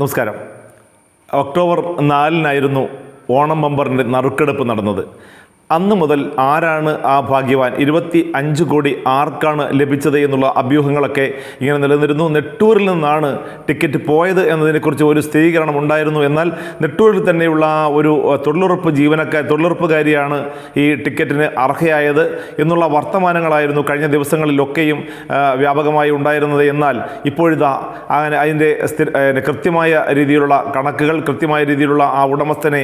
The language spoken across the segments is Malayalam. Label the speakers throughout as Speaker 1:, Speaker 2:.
Speaker 1: നമസ്കാരം. ഒക്ടോബർ നാലിനായിരുന്നു ഓണം ബമ്പറിന്റെ നറുക്കെടുപ്പ് നടന്നത്. അന്ന് മുതൽ ആരാണ് ആ ഭാഗ്യവാൻ? ഇരുപത്തി അഞ്ച് കോടി ആർക്കാണ് ലഭിച്ചത് എന്നുള്ള അഭ്യൂഹങ്ങളൊക്കെ ഇങ്ങനെ നിലനിന്നിരുന്നു. നെട്ടൂരിൽ നിന്നാണ് ടിക്കറ്റ് പോയത് എന്നതിനെക്കുറിച്ച് ഒരു സ്ഥിരീകരണം ഉണ്ടായിരുന്നു. എന്നാൽ നെട്ടൂരിൽ തന്നെയുള്ള ഒരു തൊഴിലുറപ്പ് ജീവനക്കാർ തൊഴിലുറപ്പുകാരിയാണ് ഈ ടിക്കറ്റിന് അർഹയായത് എന്നുള്ള വർത്തമാനങ്ങളായിരുന്നു കഴിഞ്ഞ ദിവസങ്ങളിലൊക്കെയും വ്യാപകമായി ഉണ്ടായിരുന്നത്. എന്നാൽ ഇപ്പോഴിതാ അങ്ങനെ അതിന്റെ കൃത്യമായ രീതിയിലുള്ള കണക്കുകൾ കൃത്യമായ രീതിയിലുള്ള ആ ഉടമസ്ഥനെ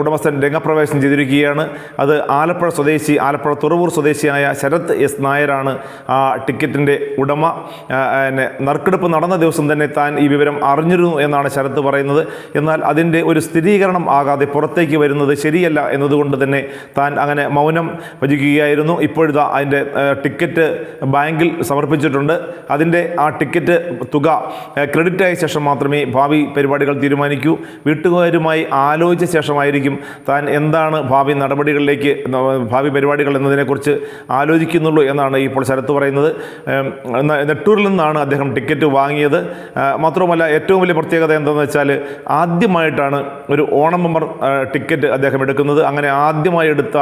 Speaker 1: ഉടമസ്ഥൻ രംഗപ്രവേശനം ചെയ്തിരിക്കുകയാണ്. അത് ആലപ്പുഴ സ്വദേശി ആലപ്പുഴ തുറവൂർ സ്വദേശിയായ ശരത് എസ് നായരാണ് ആ ടിക്കറ്റിന്റെ ഉടമ. പിന്നെ നറുക്കെടുപ്പ് നടന്ന ദിവസം തന്നെ താൻ ഈ വിവരം അറിഞ്ഞിരുന്നു എന്നാണ് ശരത് പറയുന്നത്. എന്നാൽ അതിന്റെ ഒരു സ്ഥിരീകരണം ആകാതെ പുറത്തേക്ക് വരുന്നത് ശരിയല്ല എന്നതുകൊണ്ട് തന്നെ താൻ അങ്ങനെ മൗനം ഭജിക്കുകയായിരുന്നു ഇപ്പോഴിതാ അതിന്റെ ടിക്കറ്റ് ബാങ്കിൽ സമർപ്പിച്ചിട്ടുണ്ട്. അതിന്റെ ആ ടിക്കറ്റ് തുക ആ, ക്രെഡിറ്റ് ആയ ശേഷം മാത്രമേ ഭാവി പരിപാടികൾ തീരുമാനിക്കൂ. വീട്ടുകാരുമായി ആലോചിച്ച ശേഷമായിരിക്കും താൻ എന്താണ് ഭാവി നടപടികളിലേക്ക് ന- ഭാവി പരിപാടികൾ എന്നതിനെക്കുറിച്ച് ആലോചിക്കുന്നുള്ളൂ എന്നാണ് ഇപ്പോൾ ശരത്ത് പറയുന്നത്. നെട്ടൂരിൽ നിന്നാണ് അദ്ദേഹം ടിക്കറ്റ് വാങ്ങിയത്. മാത്രവുമല്ല ഏറ്റവും വലിയ പ്രത്യേകത എന്താണെന്ന് വെച്ചാൽ ആദ്യമായിട്ടാണ് ഒരു ഓണം ബമ്പർ ടിക്കറ്റ് അദ്ദേഹം എടുക്കുന്നത്. അങ്ങനെ ആദ്യമായി എടുത്ത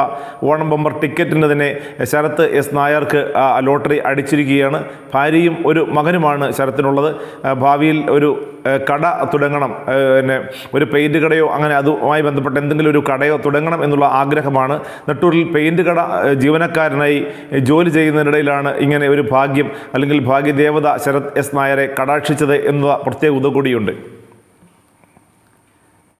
Speaker 1: ഓണം ബമ്പർ ടിക്കറ്റിന് തന്നെ ശരത്ത് എസ് നായർക്ക് ലോട്ടറി അടിച്ചിരിക്കുകയാണ്. ഭാര്യയും ഒരു മകനുമാണ് ശരത്തിനുള്ളത്. ഭാവിയിൽ ഒരു കട തുടങ്ങണം. പിന്നെ ഒരു പെയിന്റ് കടയോ അങ്ങനെ അതുമായി ബന്ധപ്പെട്ട എന്തെങ്കിലും ഒരു കടയോ തുടങ്ങണം എന്നുള്ള ആഗ്രഹമാണ്. നെട്ടൂരിൽ പെയിന്റ് കട ജീവനക്കാരനായി ജോലി ചെയ്യുന്നതിനിടയിലാണ് ഇങ്ങനെ ഒരു ഭാഗ്യം അല്ലെങ്കിൽ ഭാഗ്യദേവത ശരത് എസ് നായരെ കടാക്ഷിച്ചത് എന്ന പ്രത്യേകത കൂടിയുണ്ട്